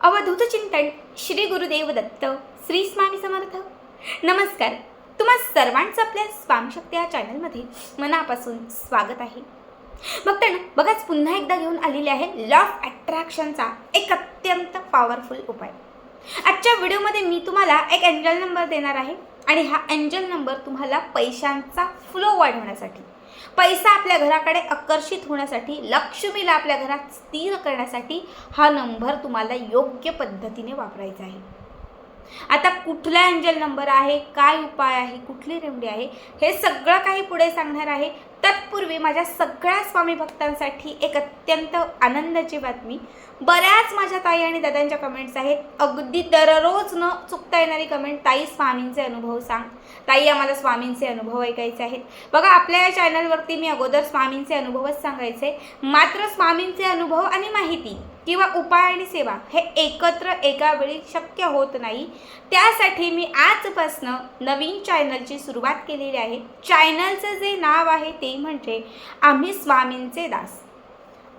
अवधूत चिंतन श्री गुरुदेव दत्त श्री स्वामी समर्थ. नमस्कार. तुम्हा सर्वांचं आपल्या स्वामशक्ती या चॅनलमध्ये मनापासून स्वागत आहे. बघताना बघाच पुन्हा एकदा घेऊन आलेले आहे लॉ ऑफ अट्रॅक्शनचा एक अत्यंत पॉवरफुल उपाय. आजच्या व्हिडिओमध्ये मी तुम्हाला एक एंजल नंबर देणार आहे आणि हा एंजल नंबर तुम्हाला पैशांचा फ्लो वाढवण्यासाठी. पैसा आपल्या घराकडे आकर्षित होण्यासाठी लक्ष्मीला आपल्या घरात स्थिर करण्यासाठी हा नंबर तुम्हाला योग्य पद्धतीने वापरायचा आहे. आता कुठला एंजल नंबर आहे काय उपाय आहे कुठली रेमडी आहे हे सगळं काही पुढे सांगणार आहे. तत्पूर्वी माझ्या सगळ्या स्वामी भक्तांसाठी एक अत्यंत आनंदाची बातमी. बऱ्याच माझ्या ताई आणि दादांच्या कमेंट्स आहेत. अगदी दररोज न चुकता येणारी कमेंट ताई स्वामींचे अनुभव सांग. ताई आम्हाला स्वामींचे अनुभव ऐकायचे आहेत. बघा आपल्या या चॅनलवरती मी अगोदर स्वामींचे अनुभवच सांगायचे. मात्र स्वामींचे अनुभव आणि माहिती किंवा उपाय आणि सेवा हे एकत्र एका वेळी शक्य होत नाही. त्यासाठी मी आजपासनं नवीन चॅनलची सुरुवात केलेली आहे. चॅनलचं जे नाव आहे ते म्हणजे आम्ही स्वामींचे दास.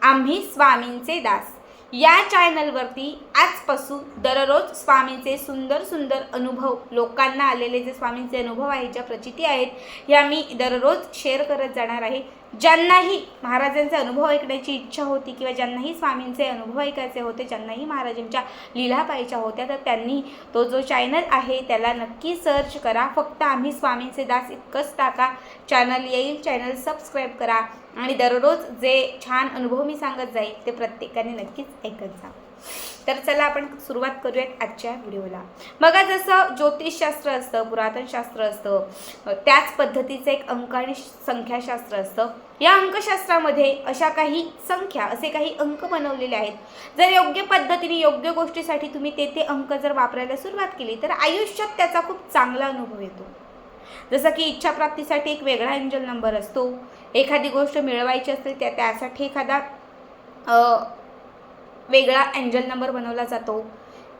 आम्ही स्वामींचे दास. या चॅनलवरती आजपासून दररोज स्वामींचे सुंदर सुंदर अनुभव लोकांना आलेले जे स्वामींचे अनुभव आहेत ज्या प्रचिती आहेत ह्या मी दररोज शेअर करत जाणार आहे. ज्यांनाही महाराजांचे अनुभव ऐकण्याची इच्छा होती किंवा ज्यांनाही स्वामींचे अनुभव ऐकायचे होते ज्यांनाही महाराजांच्या लीला पाहायच्या होत्या तर त्यांनी तो जो चॅनल आहे त्याला नक्की सर्च करा. फक्त आम्ही स्वामींचे दास इतकंच टाका. चॅनल येईल चॅनल सबस्क्राईब करा. आणि दररोज जे छान अनुभव मी सांगत जाईल ते प्रत्येकाने नक्कीच ऐकत जा. तर चला आपण सुरुवात करूयात आजच्या व्हिडिओला. मग जसं ज्योतिषशास्त्र असतं पुरातनशास्त्र असतं त्याच पद्धतीचं एक अंक आणि संख्याशास्त्र असतं. या अंकशास्त्रामध्ये अशा काही संख्या असे काही अंक बनवलेले आहेत. जर योग्य पद्धतीने योग्य गोष्टीसाठी तुम्ही ते ते अंक जर वापरायला सुरुवात केली तर आयुष्यात त्याचा खूप चांगला अनुभव येतो. जसं की इच्छाप्राप्तीसाठी एक वेगळा एंजल नंबर असतो. एखादी गोष्ट मिळवायची असेल त्या त्यासाठी एखादा वेगळा एंजल नंबर बनवला जातो.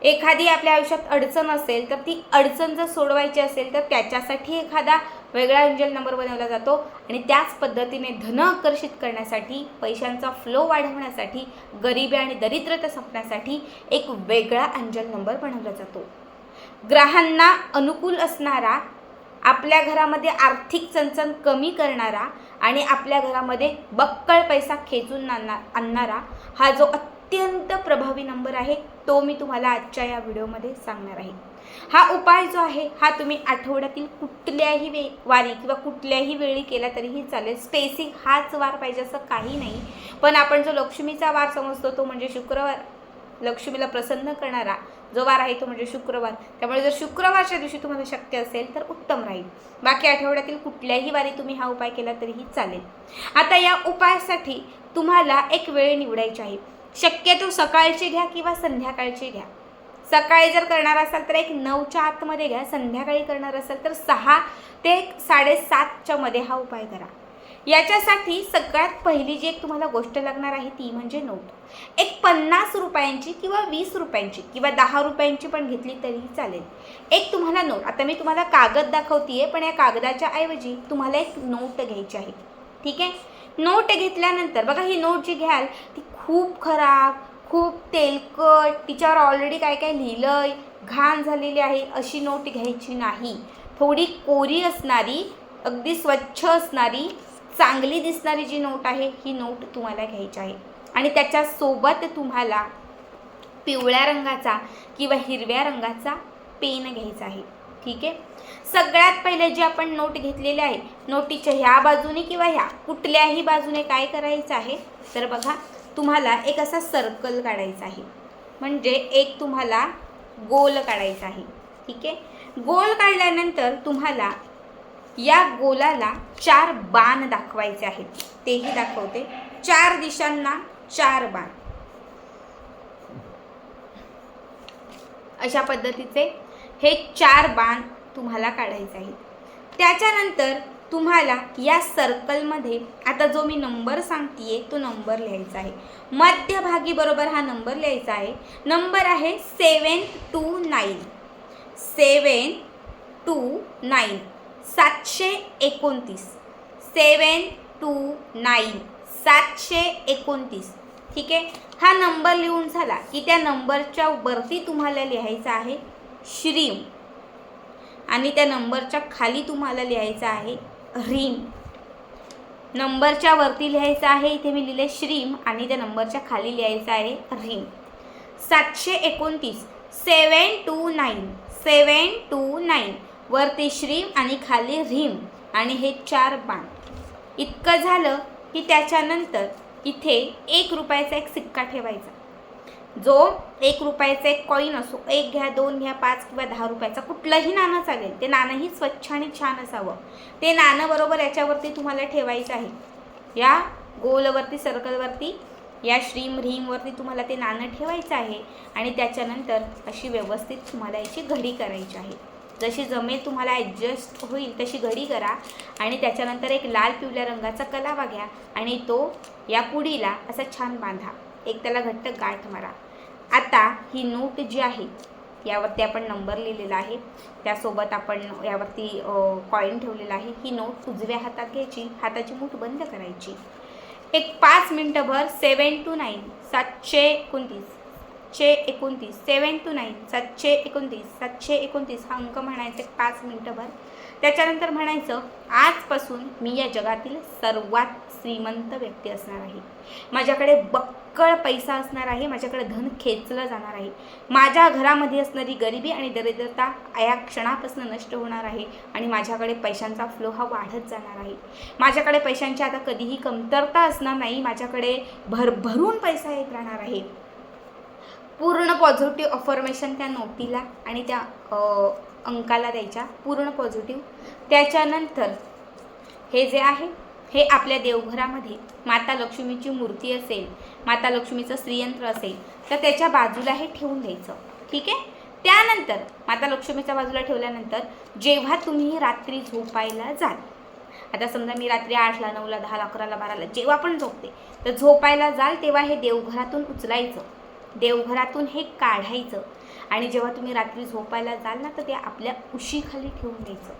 एखादी आपल्या आयुष्यात अडचण असेल तर ती अडचण जर सोडवायची असेल तर त्याच्यासाठी एखादा वेगळा एंजल नंबर बनवला जातो. आणि त्याच पद्धतीने धन आकर्षित करण्यासाठी पैशांचा फ्लो वाढवण्यासाठी गरिबी आणि दरिद्रता संपण्यासाठी एक वेगळा एंजल नंबर बनवला जातो. ग्रहांना अनुकूल असणारा आपल्या घरामध्ये आर्थिक चणचण कमी करणारा आणि आपल्या घरामध्ये बक्कळ पैसा खेचून आणणार आणणारा हा जो अत्यंत प्रभावी नंबर आहे तो मी तुम्हाला आजच्या या व्हिडिओमध्ये सांगणार आहे. हा उपाय जो आहे हा तुम्ही आठवड्यातील कुठल्याही वे वारी किंवा कुठल्याही वेळी केला तरीही चालेल. स्पेसिक हाच वार पाहिजे असं काही नाही. पण आपण जो लक्ष्मीचा वार समजतो तो म्हणजे शुक्रवार. लक्ष्मीला प्रसन्न करणारा जो वार आहे तो म्हणजे शुक्रवार. त्यामुळे जर शुक्रवारच्या दिवशी तुम्हाला शक्य असेल तर उत्तम राहील. बाकी आठवड्यातील कुठल्याही वारी तुम्ही हा उपाय केला तरीही चालेल. आता या उपायासाठी तुम्हाला एक वेळ निवडायची आहे. शक्यतो सकाळची घ्या किंवा संध्याकाळची घ्या. सकाळी जर करणार असाल तर एक नऊच्या आतमध्ये घ्या संध्याकाळी करणार असाल तर सहा ते एक साडेसातच्या मध्ये हा उपाय करा. याच्यासाठी सगळ्यात पहिली जी एक तुम्हाला गोष्ट लागणार आहे ती म्हणजे नोट. एक पन्नास रुपयांची किंवा वीस रुपयांची किंवा दहा रुपयांची पण घेतली तरीही चालेल. एक तुम्हाला नोट आता मी तुम्हाला कागद दाखवतीये पण या कागदाच्या ऐवजी तुम्हाला एक नोट घ्यायची आहे. ठीक आहे? नोट घेतल्यानंतर बघा ही नोट जी घ्याल ती खूप खराब खूप तेलकट तिच्यावर ऑलरेडी काय काय लिहिलं आहे घाण झालेली आहे अशी नोट घ्यायची नाही. थोडी कोरी असणारी अगदी स्वच्छ असणारी चांगली दिसणारी जी नोट आहे ही नोट तुम्हाला घ्यायची आहे. आणि त्याच्यासोबत तुम्हाला पिवळ्या रंगाचा किंवा हिरव्या रंगाचा पेन घ्यायचा आहे. ठीक आहे? सगळ्यात पहिले जे आपण नोट घेतलेले आहे नोटीच्या ह्या बाजूने किंवा ह्या कुठल्याही बाजूने काय करायचं आहे? तर बघा तुम्हाला एक असा सर्कल काढायचा आहे. म्हणजे एक तुम्हाला गोल काढायचा आहे. ठीक आहे? गोल काढल्यानंतर तुम्हाला या गोलाला चार बाण दाखवायचे आहेत. तेही दाखवते. चार दिशांना चार बाण. अशा पद्धतीचे हे चार बाण तुम्हाला काढायचे आहेत. त्याच्यानंतर तुम्हाला या सर्कलमध्ये आता जो मी नंबर सांगते तो नंबर लिहायचा आहे. मध्यभागी बरोबर हा नंबर लिहायचा आहे. नंबर आहे seven two nine seven two nine सातशे एकोणतीस. सेवन टू नाईन सातशे एकोणतीस. ठीक आहे? हा नंबर लिहून झाला की त्या नंबरच्या वरती तुम्हाला लिहायचा आहे श्रीम. आणि त्या नंबरच्या खाली तुम्हाला लिहायचं आहे ह्रीम नंबरच्या वरती लिहायचं आहे इथे मी लिहिले श्रीम आणि त्या नंबरच्या खाली लिहायचं आहे ह्रीम सातशे एकोणतीस seven two nine seven two nine. वरती श्रीम आणि खाली ह्रीम आणि हे चार बाण. इतकं झालं की त्याच्यानंतर इथे एक रुपयाचा एक सिक्का ठेवायचा. जो एक रुपयाचा एक कॉईन असो एक घ्या दोन घ्या पाच किंवा दहा रुपयाचा कुठलंही नाणं चालेल. ते नाणंही स्वच्छ आणि छान असावं. ते नाणं बरोबर याच्यावरती तुम्हाला ठेवायचं आहे. या गोलवरती सर्कलवरती या श्रीम ह्रीमवरती तुम्हाला ते नाणं ठेवायचं आहे आणि त्याच्यानंतर अशी व्यवस्थित तुम्हाला याची घडी करायची आहे. जशी जमेल तुम्हाला ॲडजस्ट होईल तशी घडी करा आणि त्याच्यानंतर एक लाल पिवळ्या रंगाचा कलावा घ्या आणि तो या पुडीला असा छान बांधा. एक त्याला घट्ट गाठ मारा. आता ही नोट जी आहे यावरती आपण नंबर लिहिलेला आहे. त्यासोबत आपण यावरती कॉईन ठेवलेला आहे. ही नोट उजव्या हातात घ्यायची हाताची मूठ बंद करायची. एक पाच मिनटंभर सेवन टू नाईन सातशे एकोणतीस सातशे एकोणतीस सेवन टू नाईन सातशे एकोणतीस सातशे एकोणतीस हा अंक म्हणायचा. एक पाच मिनटंभर त्याच्यानंतर म्हणायचं आजपासून मी या जगातील सर्वात श्रीमंत व्यक्ती असणार आहे. माझ्याकडे बक्कळ पैसा असणार आहे माझ्याकडे धन खेचलं जाणार आहे. माझ्या घरामध्ये असणारी गरिबी आणि दरिद्रता या क्षणापासून नष्ट होणार आहे आणि माझ्याकडे पैशांचा फ्लो हा वाढत जाणार आहे. माझ्याकडे पैशांची आता कधीही कमतरता असणार नाही माझ्याकडे भरभरून पैसा येत राहणार आहे. पूर्ण पॉझिटिव्ह अफर्मेशन त्या नोटीला आणि त्या अंकाला द्यायच्या पूर्ण पॉझिटिव्ह त्याच्यानंतर हे जे आहे हे आपल्या देवघरामध्ये माता लक्ष्मीची मूर्ती असेल माता लक्ष्मीचं स्त्रियंत्र असेल तर त्याच्या बाजूला हे ठेवून द्यायचं. ठीक आहे? त्यानंतर माता लक्ष्मीच्या बाजूला ठेवल्यानंतर जेव्हा तुम्ही रात्री झोपायला जाल आता समजा मी रात्री आठला नऊला दहाला अकराला बाराला जेव्हा पण झोपते तर झोपायला जाल तेव्हा हे देवघरातून उचलायचं. देवघरातून हे काढायचं. आणि जेव्हा तुम्ही रात्री झोपायला जाल ना तर ते आपल्या उशीखाली ठेवून द्यायचं.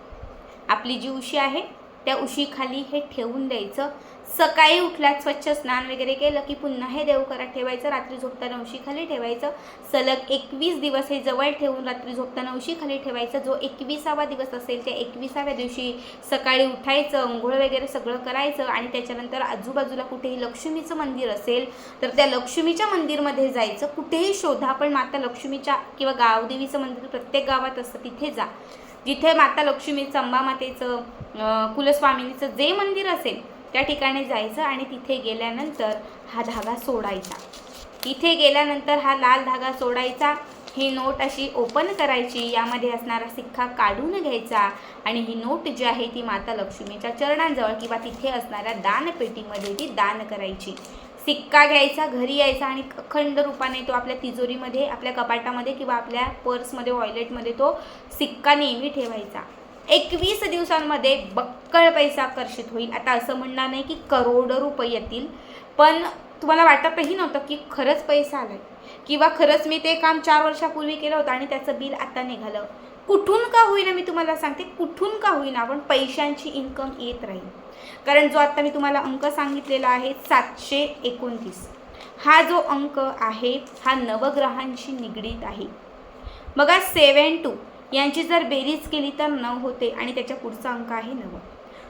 आपली जी उशी आहे त्या उशीखाली हे ठेवून द्यायचं. सकाळी उठल्यात स्वच्छ स्नान वगैरे केलं की पुन्हा हे देवघरात ठेवायचं रात्री झोपताना उशीखाली ठेवायचं. सलग एकवीस दिवस हे जवळ ठेवून रात्री झोपताना उशीखाली ठेवायचं. जो एकविसावा दिवस असेल त्या एकविसाव्या दिवशी सकाळी उठायचं अंघोळ वगैरे सगळं करायचं आणि त्याच्यानंतर आजूबाजूला कुठेही लक्ष्मीचं मंदिर असेल तर त्या लक्ष्मीच्या मंदिरमध्ये जायचं. कुठेही शोधा पण माता लक्ष्मीच्या किंवा गावदेवीचं मंदिर प्रत्येक गावात असतं तिथे जा. जिथे माता लक्ष्मीचं अंबामातेचं कुलस्वामिनीचं जे मंदिर असेल त्या ठिकाणी जायचं आणि तिथे गेल्यानंतर हा धागा सोडायचा. तिथे गेल्यानंतर हा लाल धागा सोडायचा. ही नोट अशी ओपन करायची. यामध्ये असणारा सिक्का काढून घ्यायचा आणि ही नोट जी आहे ती माता लक्ष्मीच्या चरणांजवळ किंवा तिथे असणाऱ्या दानपेटीमध्ये ती दान करायची. सिक्का घ्यायचा घरी यायचा आणि अखंड रूपाने तो आपल्या तिजोरीमध्ये आपल्या कपाटामध्ये किंवा आपल्या पर्समध्ये वॉयलेटमध्ये तो सिक्का नेहमी ठेवायचा. एकवीस दिवसांमध्ये बक्कळ पैसा आकर्षित होईल. आता असं म्हणणार नाही की करोडो रुपये येतील पण तुम्हाला वाटतही नव्हतं की खरंच पैसा आला आहे किंवा खरंच मी ते काम चार वर्षापूर्वी केलं होतं आणि त्याचं बिल आता निघालं. कुठून का होईना मी तुम्हाला सांगते कुठून का होईना पण पैशांची इन्कम येत राहील. कारण जो आत्ता मी तुम्हाला अंक सांगितलेला आहे सातशे एकोणतीस. हा जो अंक आहे हा नवग्रहांशी निगडीत आहे. बघा सेवन टू यांची जर बेरीज केली तर नऊ होते आणि त्याच्या पुढचा अंक आहे नव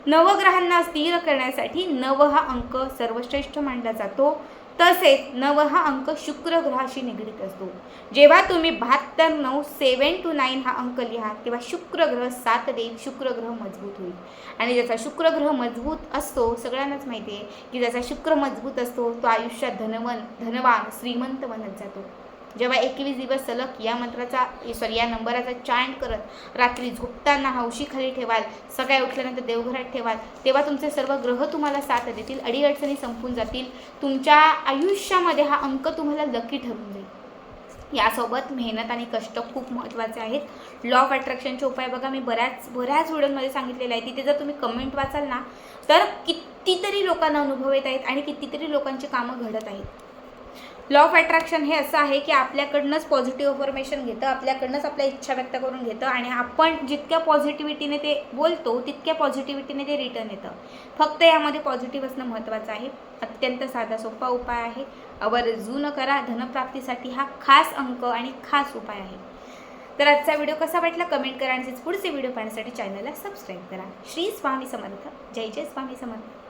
नवग्रहांना स्थिर करण्यासाठी नव हा अंक सर्वश्रेष्ठ मानला जातो. तसेच नव हा अंक शुक्र ग्रहाशी निगडीत असतो. जेव्हा तुम्ही बहात्तर नऊ सेवन टू नाईन हा अंक लिहा तेव्हा शुक्र ग्रह साथ देईल शुक्र ग्रह मजबूत होईल. आणि ज्याचा शुक्र ग्रह मजबूत असतो सगळ्यांनाच माहिती आहे की ज्याचा शुक्र मजबूत असतो तो आयुष्यात धनवन धनवान श्रीमंत बनत जातो. जेव्हा एकवीस दिवस सलग या मंत्राचा सॉरी या नंबराचा चांट करत रात्री झोपताना हौशीखाली ठेवाल सकाळी उठल्यानंतर देवघरात ठेवाल तेव्हा तुमचे सर्व ग्रह तुम्हाला साथ देतील अडीअडचणी संपून जातील. तुमच्या आयुष्यामध्ये हा अंक तुम्हाला लकी ठरून जाईल. यासोबत मेहनत आणि कष्ट खूप महत्त्वाचे आहेत. लॉ ऑफ अट्रॅक्शनचे उपाय बघा मी बऱ्याच बऱ्याच व्हिडिओमध्ये सांगितलेले आहे. तिथे जर तुम्ही कमेंट वाचाल ना तर कितीतरी लोकांना अनुभव येत आहेत आणि कितीतरी लोकांची कामं घडत आहेत. लॉ ऑफ अट्रॅक्शन हे असं आहे की आपल्याकडनंच पॉझिटिव्ह इन्फॉर्मेशन घेतं आपल्याकडनंच आपल्या इच्छा व्यक्त करून घेतं आणि आपण जितक्या पॉझिटिव्हिटीने ते बोलतो तितक्या पॉझिटिव्हिटीने ते रिटर्न येतं. फक्त यामध्ये पॉझिटिव्ह असणं महत्त्वाचं आहे. अत्यंत साधा सोपा उपाय आहे. आवर्जून करा धनप्राप्तीसाठी हा खास अंक आणि खास उपाय आहे. तर आजचा व्हिडिओ कसा वाटला कमेंट करा आणि पुढचे व्हिडिओ पाहण्यासाठी चॅनलला सबस्क्राईब करा. श्री स्वामी समर्थ. जय जय स्वामी समर्थ.